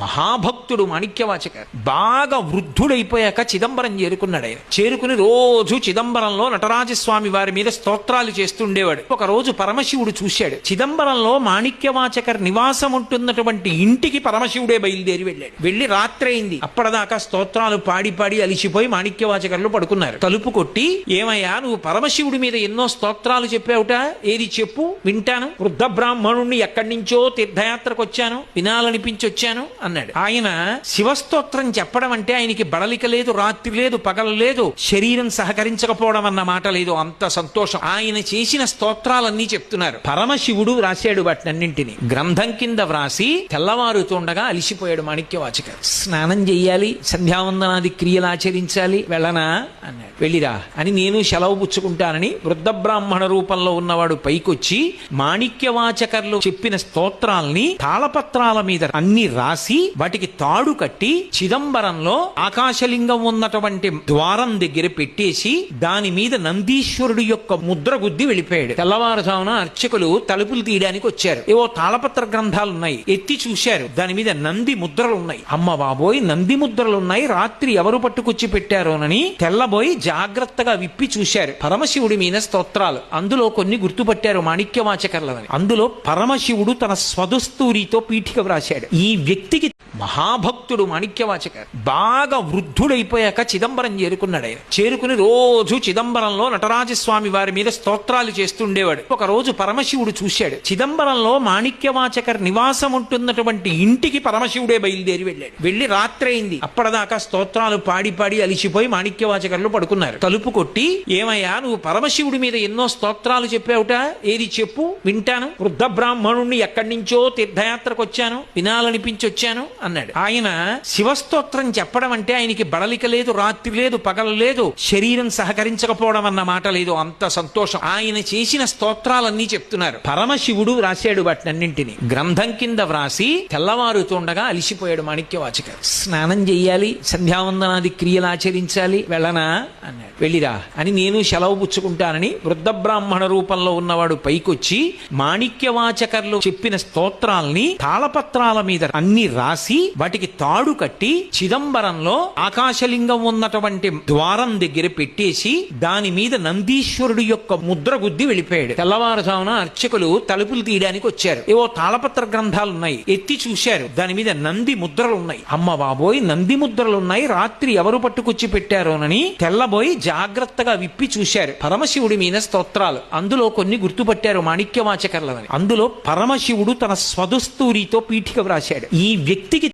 మహాభక్తుడు మాణిక్యవాచక బాగా వృద్ధుడైపోయాక చిదంబరం చేరుకున్నాడు ఆయన. చేరుకుని రోజు చిదంబరంలో నటరాజస్వామి వారి మీద స్తోత్రాలు చేస్తుండేవాడు. ఒక రోజు పరమశివుడు చూశాడు. చిదంబరంలో మాణిక్యవాచకర్ నివాసం ఉంటున్నటువంటి ఇంటికి పరమశివుడే బయలుదేరి వెళ్ళాడు. వెళ్ళి రాత్రైంది. అప్పటిదాకా స్తోత్రాలు పాడి పాడి అలిసిపోయి మాణిక్యవాచకర్లు పడుకున్నారు. తలుపు కొట్టి ఏమయ్యా నువ్వు పరమశివుడి మీద ఎన్నో స్తోత్రాలు చెప్పావుట? ఏది చెప్పు? వింటాను. వృద్ధ బ్రాహ్మణుణ్ణి ఎక్కడి నుంచో తీర్థయాత్రకు వచ్చాను. వినాలనిపించి వచ్చాను అన్నాడు. ఆయన శివస్తోత్రం చెప్పడం అంటే ఆయనకి బడలిక లేదు రాత్రి లేదు పగలు లేదు శరీరం సహకరించకపోవడం అన్న మాట లేదు. అంత సంతోషం. ఆయన చేసిన స్తోత్రాలన్నీ చెప్తున్నారు. పరమశివుడు రాశాడు వాటినన్నింటిని. గ్రంథం కింద వ్రాసి తెల్లవారుతుండగా అలిసిపోయాడు మాణిక్యవాచక స్నానం చెయ్యాలి సంధ్యావందనాది క్రియలు ఆచరించాలి వెళ్ళనా? అన్నాడు. వెళ్ళిరా. అని నేను సెలవు పుచ్చుకుంటానని వృద్ధ బ్రాహ్మణ రూపంలో ఉన్నవాడు పైకొచ్చి మాణిక్యవాచకర్లు చెప్పిన స్తోత్రాల్ని తాళపత్రాల మీద అన్ని రాసి వాటికి తాడు కట్టి చిదంబరంలో ఆకాశలింగం ఉన్నటువంటి ద్వారం దగ్గర పెట్టేసి దాని మీద నందీశ్వరుడు యొక్క ముద్ర గుద్ది వెళ్ళిపోయాడు. తెల్లవారుజామున అర్చకులు తలుపులు తీయడానికి వచ్చారు. ఏవో తాళపత్ర గ్రంథాలు ఉన్నాయి ఎత్తి చూశారు. దాని మీద నంది ముద్రలు ఉన్నాయి అమ్మ బాబోయ్ నంది ముద్రలు ఉన్నాయి రాత్రి ఎవరు పట్టుకొచ్చి పెట్టారోనని తెల్లబోయి జాగ్రత్తగా విప్పి చూశారు. పరమశివుడి మీద స్తోత్రాలు. అందులో కొన్ని గుర్తుపట్టారు మాణిక్యవాచకర్లని అందులో పరమశివుడు తన స్వదస్తూరితో పీఠిక వ్రాశాడు. ఈ వ్యక్తి వ్యక్తికి మహాభక్తుడు మాణిక్యవాచక బాగా వృద్ధుడైపోయాక చిదంబరం చేరుకున్నాడు ఆయన. చేరుకుని రోజు చిదంబరంలో నటరాజస్వామి వారి మీద స్తోత్రాలు చేస్తుండేవాడు ఒక రోజు పరమశివుడు చూశాడు. చిదంబరంలో మాణిక్యవాచకర్ నివాసం ఉంటున్నటువంటి ఇంటికి పరమశివుడే బయలుదేరి వెళ్ళాడు. వెళ్ళి రాత్రైంది. అప్పటిదాకా స్తోత్రాలు పాడి పాడి అలిసిపోయి మాణిక్యవాచకర్లు పడుకున్నారు. తలుపు కొట్టి ఏమయ్యా నువ్వు పరమశివుడి మీద ఎన్నో స్తోత్రాలు చెప్పావుట? ఏది చెప్పు? వింటాను. వృద్ధ బ్రాహ్మణుణ్ణి ఎక్కడి నుంచో తీర్థయాత్రకు వచ్చాను. వినాలనిపించి వచ్చాను అన్నాడు. ఆయన శివస్తోత్రం చెప్పడం అంటే ఆయనకి బడలిక లేదు రాత్రి లేదు పగలు లేదు శరీరం సహకరించకపోవడం అన్న మాట లేదు. అంత సంతోషం. ఆయన చేసిన స్తోత్రాలన్నీ చెప్తున్నారు. పరమశివుడు రాశాడు వాటినన్నింటిని. గ్రంథం కింద వ్రాసి తెల్లవారుతుండగా అలిసిపోయాడు మాణిక్యవాచక స్నానం చెయ్యాలి సంధ్యావందనాది క్రియలు ఆచరించాలి వెళ్ళనా? అన్నాడు. వెళ్ళిరా. అని నేను సెలవు పుచ్చుకుంటానని వృద్ధ బ్రాహ్మణ రూపంలో ఉన్నవాడు పైకొచ్చి మాణిక్యవాచకర్లు చెప్పిన స్తోత్రాల్ని తాళపత్రాల మీద అన్ని రాసి వాటికి తాడు కట్టి చిదంబరంలో ఆకాశలింగం ఉన్నటువంటి ద్వారం దగ్గర పెట్టేసి దాని మీద నందీశ్వరుడు యొక్క ముద్ర గుద్ది వెళ్ళిపోయాడు. తెల్లవారుజామున అర్చకులు తలుపులు తీయడానికి వచ్చారు. ఏవో తాళపత్ర గ్రంథాలు ఉన్నాయి ఎత్తి చూశారు. దాని మీద నంది ముద్రలు ఉన్నాయి అమ్మ బాబోయ్ నంది ముద్రలు ఉన్నాయి రాత్రి ఎవరు పట్టుకొచ్చి పెట్టారోనని తెల్లబోయి జాగ్రత్తగా విప్పి చూశారు. పరమశివుడి మీద స్తోత్రాలు. అందులో కొన్ని గుర్తుపట్టారు మాణిక్యవాచకర్లని అందులో పరమశివుడు తన స్వదస్తూరితో పీఠిక వ్రాశాడు. ఈ వ్యక్తికి